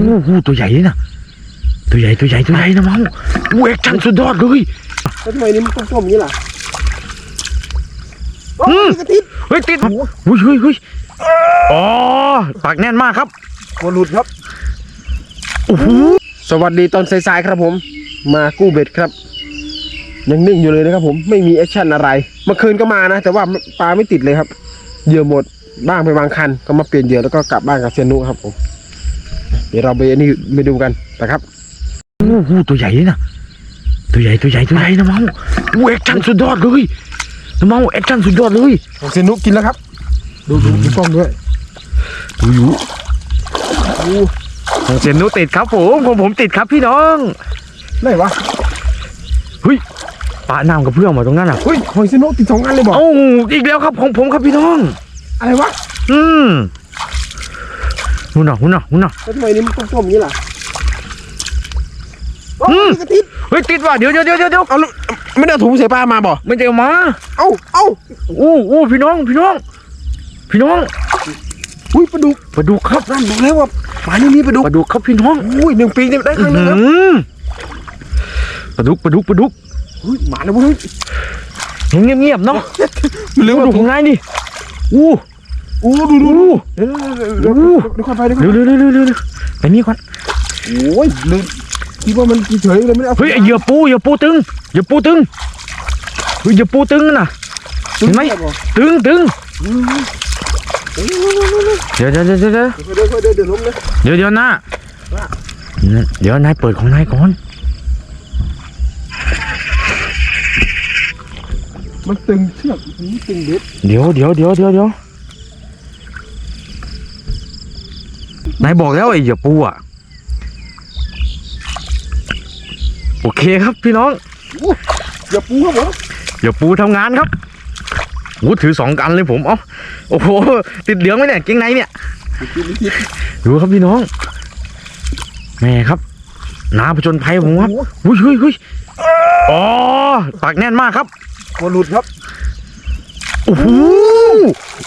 โอ้โหตัวใหญ่เลยนะตัวใหญ่ตัวใหญ่ตัวใหญ่นะเมาโอ้แอคชั่นสุดยอดเลยแล้วทำไมนี่มันต้มๆอย่างนี้ล่ะอืมกระติดเฮ้ยติดเฮ้ยเฮ้ยเฮ้ยอ๋อปากแน่นมากครับหัวหลุดครับโอ้โหสวัสดีตอนสายๆครับผม มากู้เบ็ดครับยังนิ่งอยู่เลยนะครับผมไม่มีแอคชั่นอะไรเมื่อคืนก็มานะ แต่ว่าปลาไม่ติดเลยครับเหยื่อหมดบ้างไปบางคันก็มาเปลี่ยนเหยื่อแล้วก็กลับบ้านกับเซียนนุครับผม เดี๋ยวเราไปอันนี้ไปดูกันนะครับโอ้โหตัวใหญ่เลยนะตัวใหญ่ตัวใหญ่ตัวใหญ่นะเมาโอ้แอคชั่นสุดยอดเลยนะเมาแอคชั่นสุดยอดเลยของเซียนนุกินแล้วครับ ดูดูดูกล้องด้วยดูอยู่ของเซนนุติดครับผมของผมติดครับพี่น้องไหนวะปะน้ำกับเพื่อนมาตรงนั้นอะเฮ้ยหอยเซียนนุติดสองอันเลยบอกเอ้าอีกแล้วครับของผมครับพี่น้องอะไรวะอืม หุ่นน่ะหุ่นน่ะหุ่นน่ะแล้วทำไมนี่มันต้มๆอย่างนี้ล่ะอืมกระติดเฮ้ยติดว่ะเดี๋ยวเดี๋ยวเดี๋ยวเดี๋ยวเอาลูกไม่ได้เอาถุงใส่ปลามาบ่ไม่เจอมา เอ้าเอ้าอู้อู้พี่น้องพี่น้อง พี่น้องอุ้ยปลาดุกปลาดุกครับนั่นบอกแล้วว่าปลานี่มีปลาดุกปลาดุกครับพี่น้องอุ้ยหนึ่งปีเนี่ยได้คอื้รั้องหนึงหืครับอปลาดุกปลาดุกปลาดุกอุ้ยหมาแล้วเว้ยเห็นเงียบๆเนาะหรือปว่าลาดุกของนายดิอู้ อู้ดูดูอู้เดี๋ยวเดี๋ยวเดี๋ยวเดี๋ยวค่อยไปเดี๋ยวค่อยเร็วเร็วเร็วเร็วเร็วไปนี่ก่อนโอ้ยลืมคิดว่ามันเฉยๆเลยไม่ได้เอาเฮ้ยไอ้เหยื่อปูเหยื่อปูตึงเหยื่อปูตึงเฮ้ยเหยื่อปูตึงน่ะ เห็นไหม ตึงตึงเดี๋ยวเดี๋ยวเดี๋ยวเดี๋ยวเดี๋ยวเดี๋ยวเดี๋ยวล้มเลยเดี๋ยวเดี๋ยวนะเดี๋ยวนายเปิดของนายก่อน มันตึงเชือกมันไม่ตึงเบ็ดเดี๋ยวเดี๋ยวเดี๋ยวเดี๋ยวเดี๋ยว นายบอกแล้วไอ้เหยื่อปูอะ โอเคครับพี่น้องอย่าปูครับผมเหยื่อปูทำงานครับโอ้ถือสองกันเลยผมเอ้าโอ้โหติดเหลืองไหมเนี่ยเก่งในเนี่ยคิดไม่คิดดูครับพี่น้อง แม่ครับนาผจญภัยผมครับอุ้ยเฮ้ยเฮ้ยอ๋อปากแน่นมากครับหัวหลุดครับโอ้โห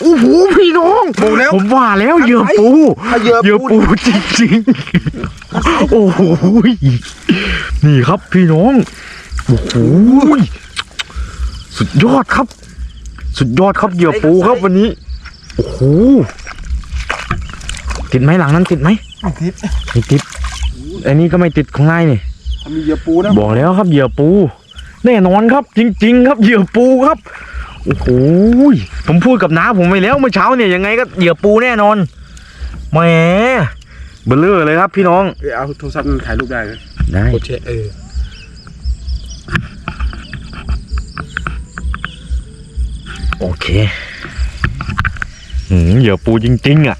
โอ้โหพี่น้องบอกแล้วผมว่าแล้วเหยื่อปูถ้าเหยื่อเหยื่อปูปูจริงๆโอ้โหนี่ครับพี่น้องโอ้โหสุดยอดครับ สุดยอดครับเหยื่อปูครับวันนี้โอ้โหติดไหมหลังนั้นติดไหมไม่ติดไม่ติดอันนี้ก็ไม่ติดของนายนี่ถ้ามีเหยื่อปูนะบอกแล้วครับเหยื่อปู แน่นอนครับ จริง ๆ ครับเหยื่อปูครับ โอ้โหผมพูดกับน้าผมไปแล้วเมื่อเช้าเนี่ยยังไงก็เหยื่อปูแน่นอนแหมเบลเลอร์เลยครับพี่น้องเออเอาโทรศัพท์ถ่ายรูปได้ไหมได้กดแชร์เออโอเคหืมเหยื่อปูจริงๆอะ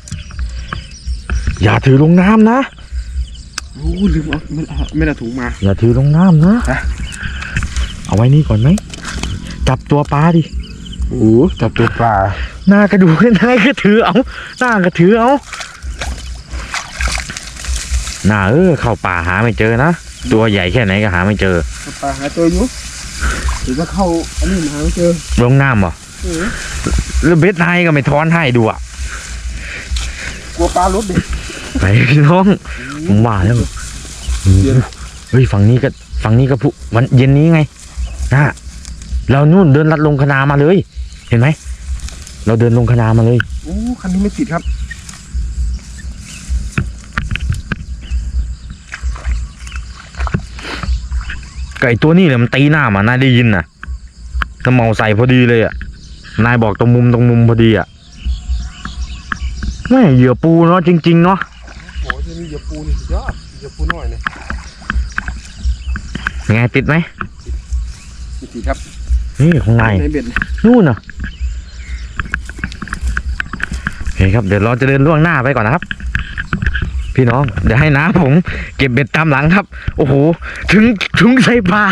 อย่าถือลงน้ำนะโอ้ลืมเอาไม่เอาไม่ได้ถุงมา อย่าถือลงน้ำนะฮะเอาไว้นี่ก่อนไหมจับตัวปลาดิ โอ้จับตัวปลาหน้ากระดูกหน้าก็ถือเอาหน้าก็ถือเอาหน้าเออเข้าป่าหาไม่เจอนะตัวใหญ่แค่ไหนก็หาไม่เจอปลาหาตัวอยู่เดี๋ยวจะเข้าอันนี้หาไม่เจอลงน้ำเหรอเออแล้วเบ็ดไฮก็ไม่ทอนให้ดูอะกลัวปลาลดดิไปพี่น้องผมว่าแล้วเดี๋ยวเฮ้ยฝั่งนี้ก็ฝั่งนี้ก็พุวันเย็นนี้ไงนะ เรานู่นเดินลัดลงคณามาเลย เห็นไหม เราเดินลงคณามาเลยโอ้คันนี้ไม่ติดครับ ไก่ตัวนี้เนี่ยมันตีหน้ามันนายได้ยินน่ะน้ำเมาใส่พอดีเลยอะ นายบอกตรงมุมตรงมุมพอดีอะแม่เหยื่อปูเนาะจริงๆเนาะโอ้ยจะมีเหยื่อปูนี่สุดยอดเหยื่อปูน้อยเนี่ยเป็นไงติดไหมไม่ติดครับ นี่ของนายในเบ็ดนู่นน่ะโอเคครับเดี๋ยวเราจะเดินล่วงหน้าไปก่อนนะครับ พี่น้อง เดี๋ยวให้น้าผมเก็บเบ็ดตามหลังครับ โอ้โห ถึงถึงใส่ปลา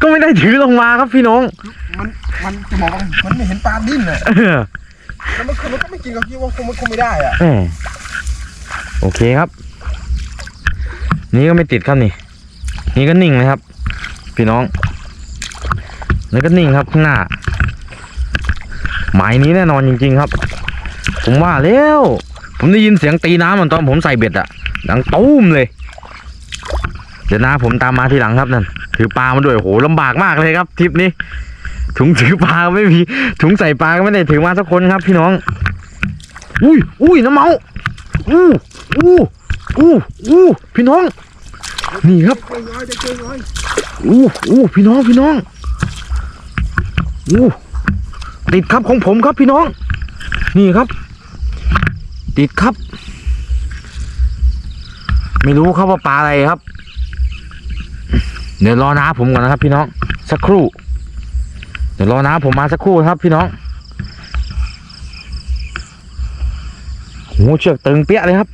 ก็ไม่ได้ถือลงมาครับพี่น้อง มันมันจะบอกว่ามันไม่เห็นปลาดิ้นเลยเออแล้วมันคือมันก็ไม่กินกับพี่ว่าคงมันคงไม่ได้อะแหมโอเคครับ นี่ก็ไม่ติดครับนี่ นี่ก็นิ่งนะครับ พี่น้อง นี่ก็นิ่งครับข้างหน้า หมายนี้แน่นอนจริง ๆ ครับ ผมว่าแล้วผมได้ยินเสียงตีน้ำเหมือนตอนผมใส่เบ็ดอะดังตุ้มเลย เดี๋ยวนะผมตามมาทีหลังครับนั่นถือปลามาด้วยโหลำบากมากเลยครับทริปนี้ ถุงถือปลาไม่มีถุงใส่ปลาก็ไม่ได้ถือมาสักคนครับ พี่น้อง อุ้ยอุ้ยน้ำเมาอู้อู้อู้อู้พี่น้อง นี่ครับอู้อู้พี่น้องพี่น้อง อู้ติดครับของผมครับพี่น้อง นี่ครับ ติดครับ ไม่รู้ครับว่าปลาอะไรครับ เดี๋ยวรอน้าผมก่อนนะครับ พี่น้องสักครู่ เดี๋ยวรอน้าผมมาสักครู่ครับ พี่น้องโหเชือกตึงเปี้ยเลยครับ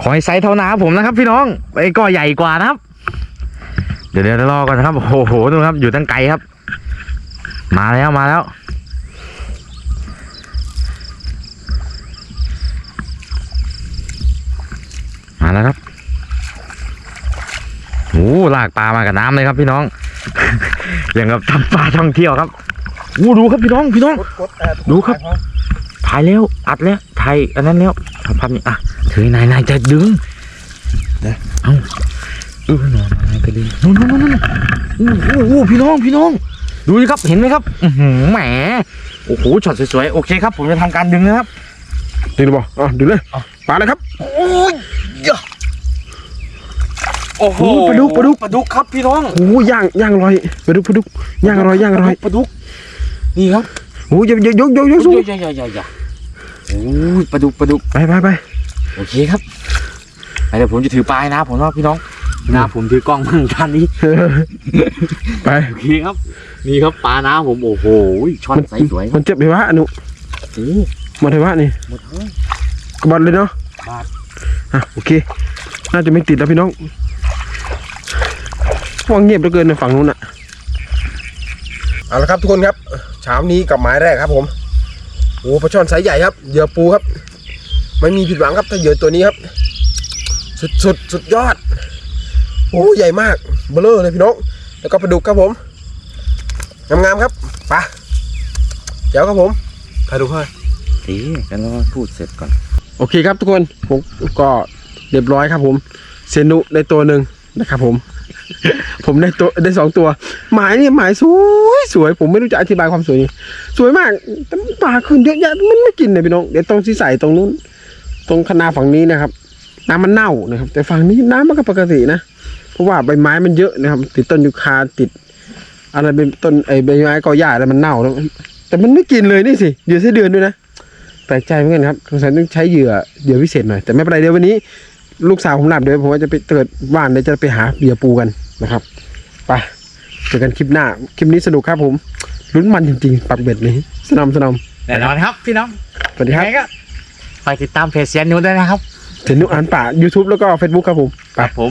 ขอให้ไซส์เท่าน้าผมนะครับ พี่น้องไอ้ก็ใหญ่กว่านะครับ เดี๋ยวเดี๋ยวรอก่อนนะครับโอ้โหดูครับอยู่ตั้งไกลครับ มาแล้วมาแล้ว มาแล้วครับโอ้ลากปลามากับน้ำเลยครับพี่น้อง อย่างกับทำปลาท่องเที่ยวครับโอ้ดูครับพี่น้องพี่น้อง ดูครับถ่ายแล้วอัดแล้วถ่ายอันนั้นแล้วทำภาพนี้อะถือนายนายจะดึงนะเอาเออนอนนายไปดึงนู่นนู่นนู่นนู่นโอ้โหพี่น้องพี่น้อง ดูดิครับเห็นไหมครับอือหือแหมโอ้โหช็อตสวยๆโอเคครับ ผมจะทำการดึงนะครับ ดึงดูบ่อะดึงเลยเอาปลาเลยครับ โอ้ยยะโอ้โหปลาดุกปลาดุก ปลาดุกครับพี่น้องโอ้ย่างย่างอร่อยไปดูไปดูย่างอร่อยย่างอร่อยปลาดุกนี่ครับโอ้ยยกยกยกยกยกสูงใหญ่ใหญ่ใหญ่ใหญ่โอ้ยปลาดุกปลาดุกไปไปไปโอเคครับไปเดี๋ยวผมจะถือปลายนะผมว่าพี่น้อง นะผมถือกล้องมั่งท่านนี้ ไปโอเคครับ นี่ครับปลาน้าผมโอ้โหช่อนใสสวยมันเจ็บไหมวะอนุโอ้มันเห็นวะนี่หมดทั้งกระบอดเลยเนาะบาดอะโอเค น่าจะไม่ติดแล้วพี่น้องว่างเงียบเหลือเกินในฝั่งนู้นอะเอาละครับทุกคนครับเช้านี้กับหมายแรกครับผมโอ้ปลาช่อนไซส์ใหญ่ครับเหยื่อปูครับ ไม่มีผิดหวังครับถ้าเหยื่อตัวนี้ครับ สุดสุดสุดยอด โอ้ใหญ่มากเบลอเลยพี่น้องแล้วก็ปลาดุกครับผมงามๆครับไปะเดี๋ยวครับผมถ่ายดูให้ทีกันแล้วพูดเสร็จก่อน โอเคครับทุกคนผมก็เรียบร้อยครับผม เซนุได้ตัวหนึ่งนะครับผม ผมได้ตัวได้สองตัว หมายนี่หมายสวยสวย ผมไม่รู้จะอธิบายความสวยนี่สวยมากแต่ปลาขึ้นเยอะแยะมันไม่กินเลยพี่น้องเดี๋ยวตรงที่ใส่ตรงนู้น ตรงคณาฝั่งนี้นะครับ น้ำมันเน่านะครับ แต่ฝั่งนี้น้ำมันก็ปกตินะ เพราะว่าใบไม้มันเยอะนะครับ ติดต้นยูคาติด อะไรเป็นต้นไอ้ใบไม้กอหญ้าอะไรมันเน่าแล้วแต่มันไม่กินเลยนี่สิเหยื่อไส้เดือนด้วยนะแปลกใจเหมือนกันครับสงสัยต้องใช้เหยื่อเหยื่อพิเศษหน่อยแต่ไม่เป็นไรเดี๋ยววันนี้ ลูกสาวผมหลับเดี๋ยวผมว่าจะไปเกิดบ้านเดี๋ยวจะไปหาเหยื่อปูกันนะครับไปเจอกันคลิปหน้าคลิปนี้สนุกครับผมลุ้นมันจริงๆปักเบ็ดนี้สนำสนแน่นอนครับพี่น้องำสวัสดีครับยังไงก็ฝากติดตามเพจเซียนนิวด้วยนะครับเห็นนุอ่านป่า YouTube แล้วก็ Facebook ครับผมครับผม